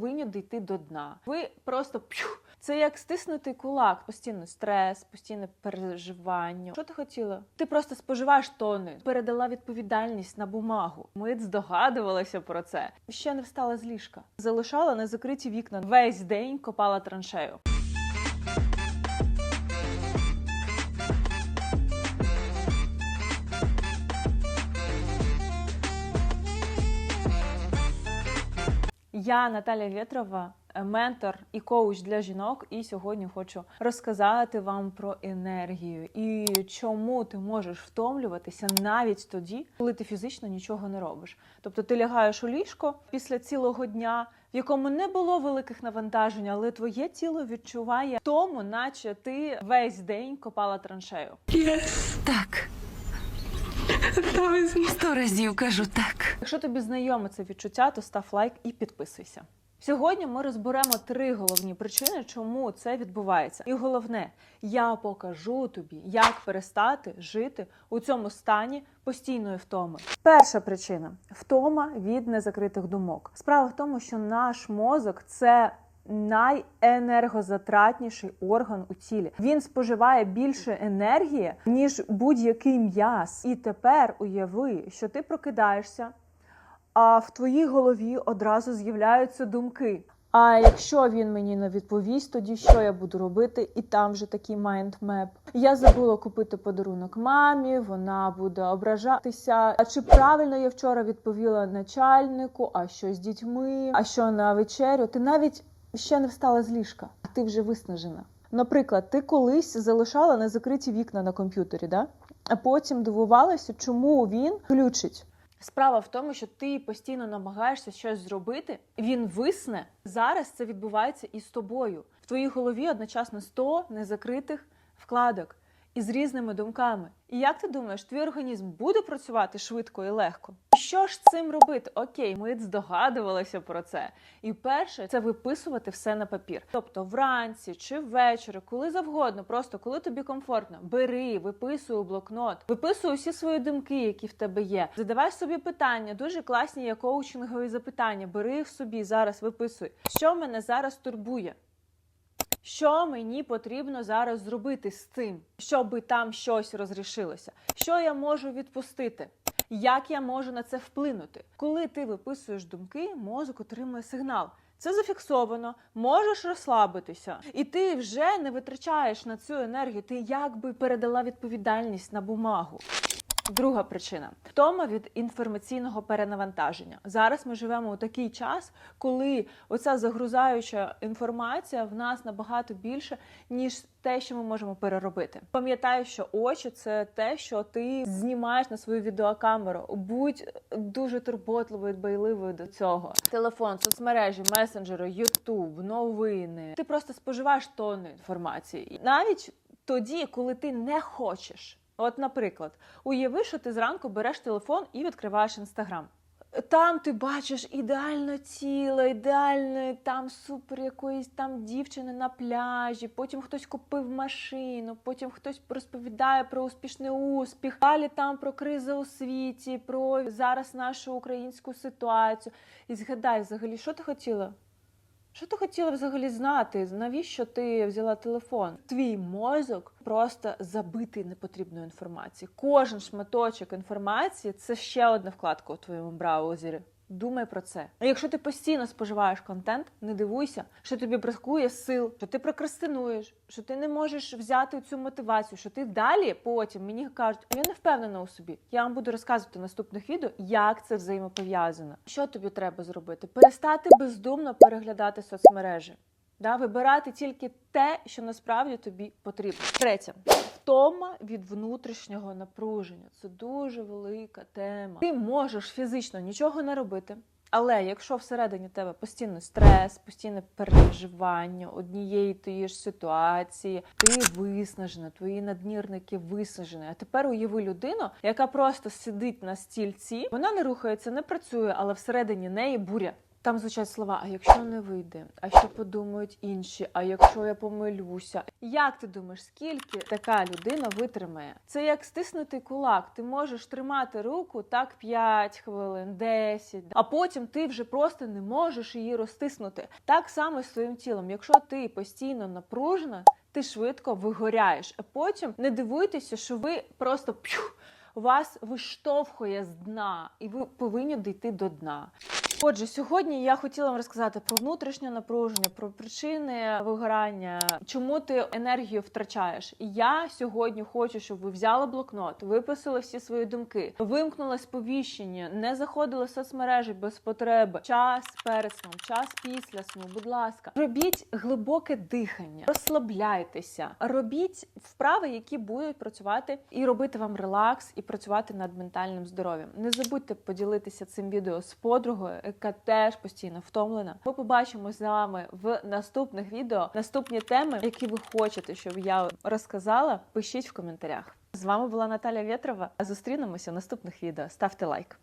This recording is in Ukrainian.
повинні дійти до дна. Ви просто п'ю. Це як стиснутий кулак, постійно стрес, постійне переживання. Що ти хотіла? Ти просто споживаєш тони, передала відповідальність на бумагу. Ми здогадувалися про це. Ще не встала з ліжка. Залишала незакриті вікна. Весь день копала траншею. Я Наталя Вєтрова, е, ментор і коуч для жінок. І сьогодні хочу розказати вам про енергію і чому ти можеш втомлюватися навіть тоді, коли ти фізично нічого не робиш. Тобто ти лягаєш у ліжко після цілого дня, в якому не було великих навантажень, але твоє тіло відчуває тому, наче ти весь день копала траншею. Так. Сто разів кажу так. Якщо тобі знайоме це відчуття, то став лайк і підписуйся. Сьогодні ми розберемо три головні причини, чому це відбувається. І головне, я покажу тобі, як перестати жити у цьому стані постійної втоми. Перша причина втома від незакритих думок. Справа в тому, що наш мозок це найенергозатратніший орган у тілі. Він споживає більше енергії, ніж будь-який м'яз. І тепер уяви, що ти прокидаєшся, а в твоїй голові одразу з'являються думки. А якщо він мені не відповість, тоді що я буду робити? І там вже такий майндмеп. Я забула купити подарунок мамі, вона буде ображатися. А чи правильно я вчора відповіла начальнику? А що з дітьми? А що на вечерю? Ти навіть ще не встала з ліжка, а ти вже виснажена. Наприклад, ти колись залишала незакриті вікна на комп'ютері, да? а потім дивувалася, чому він глючить. Справа в тому, що ти постійно намагаєшся щось зробити, він висне. Зараз це відбувається і з тобою. В твоїй голові одночасно 100 незакритих вкладок із різними думками. І як ти думаєш, твій організм буде працювати швидко і легко? Що ж цим робити? Окей, ми здогадувалися про це. І перше це виписувати все на папір. Тобто вранці чи ввечері, коли завгодно, просто коли тобі комфортно, бери, виписуй у блокнот, виписуй усі свої думки, які в тебе є. Задавай собі питання, дуже класні є коучингові запитання. Бери їх собі зараз, виписуй. Що мене зараз турбує? Що мені потрібно зараз зробити з цим, щоб там щось розрішилося? Що я можу відпустити? Як я можу на це вплинути? Коли ти виписуєш думки, мозок отримує сигнал. Це зафіксовано, можеш розслабитися, і ти вже не витрачаєш на цю енергію. Ти якби передала відповідальність на бумагу. Друга причина втома від інформаційного перенавантаження. Зараз ми живемо у такий час, коли оця загрузаюча інформація в нас набагато більше, ніж те, що ми можемо переробити. Пам'ятай, що очі це те, що ти знімаєш на свою відеокамеру. Будь дуже турботливою, дбайливою до цього. Телефон, соцмережі, месенджери, Ютуб, новини. Ти просто споживаєш тонни інформації, навіть тоді, коли ти не хочеш. От, наприклад, уяви, що ти зранку береш телефон і відкриваєш інстаграм. Там ти бачиш ідеальне тіло, ідеальне там супер якоїсь там дівчини на пляжі. Потім хтось купив машину, потім хтось розповідає про успішний успіх. Далі там про кризу у світі, про зараз нашу українську ситуацію. І згадай, взагалі, що ти хотіла? Що ти хотіла взагалі знати? Навіщо ти взяла телефон? Твій мозок просто забитий непотрібною інформацією. Кожен шматочок інформації це ще одна вкладка у твоєму браузері. Думай про це. А якщо ти постійно споживаєш контент, не дивуйся, що тобі бракує сил, що ти прокрастинуєш, що ти не можеш взяти цю мотивацію, що ти далі потім мені кажуть, я не впевнена у собі. Я вам буду розказувати в наступних відео, як це взаємопов'язано. Що тобі треба зробити? Перестати бездумно переглядати соцмережі. Да, вибирати тільки те, що насправді тобі потрібно. Третє втома від внутрішнього напруження. Це дуже велика тема. Ти можеш фізично нічого не робити. Але якщо всередині тебе постійний стрес, постійне переживання однієї тієї ж ситуації, ти виснажена, твої наднірники виснажені. А тепер уяви людину, яка просто сидить на стільці, вона не рухається, не працює, але всередині неї буря. Там звучать слова: а якщо не вийде, а що подумають інші, а якщо я помилюся. Як ти думаєш, скільки така людина витримає? Це як стиснутий кулак. Ти можеш тримати руку так 5 хвилин, 10, а потім ти вже просто не можеш її розтиснути. Так само з своїм тілом. Якщо ти постійно напружена, ти швидко вигоряєш, а потім не дивуйтеся, що ви просто п'ю, вас виштовхує з дна, і ви повинні дійти до дна. Отже, сьогодні я хотіла вам розказати про внутрішнє напруження, про причини вигорання, чому ти енергію втрачаєш. Я сьогодні хочу, щоб ви взяли блокнот, виписали всі свої думки, вимкнули сповіщення, не заходили в соцмережі без потреби. Час перед сном, час після сну. Будь ласка, робіть глибоке дихання, розслабляйтеся, робіть вправи, які будуть працювати і робити вам релакс, і працювати над ментальним здоров'ям. Не забудьте поділитися цим відео з подругою, яка теж постійно втомлена. Ми побачимось з вами в наступних відео. Наступні теми, які ви хочете, щоб я розказала, пишіть в коментарях. З вами була Наталя Вєтрова. Зустрінемося в наступних відео. Ставте лайк.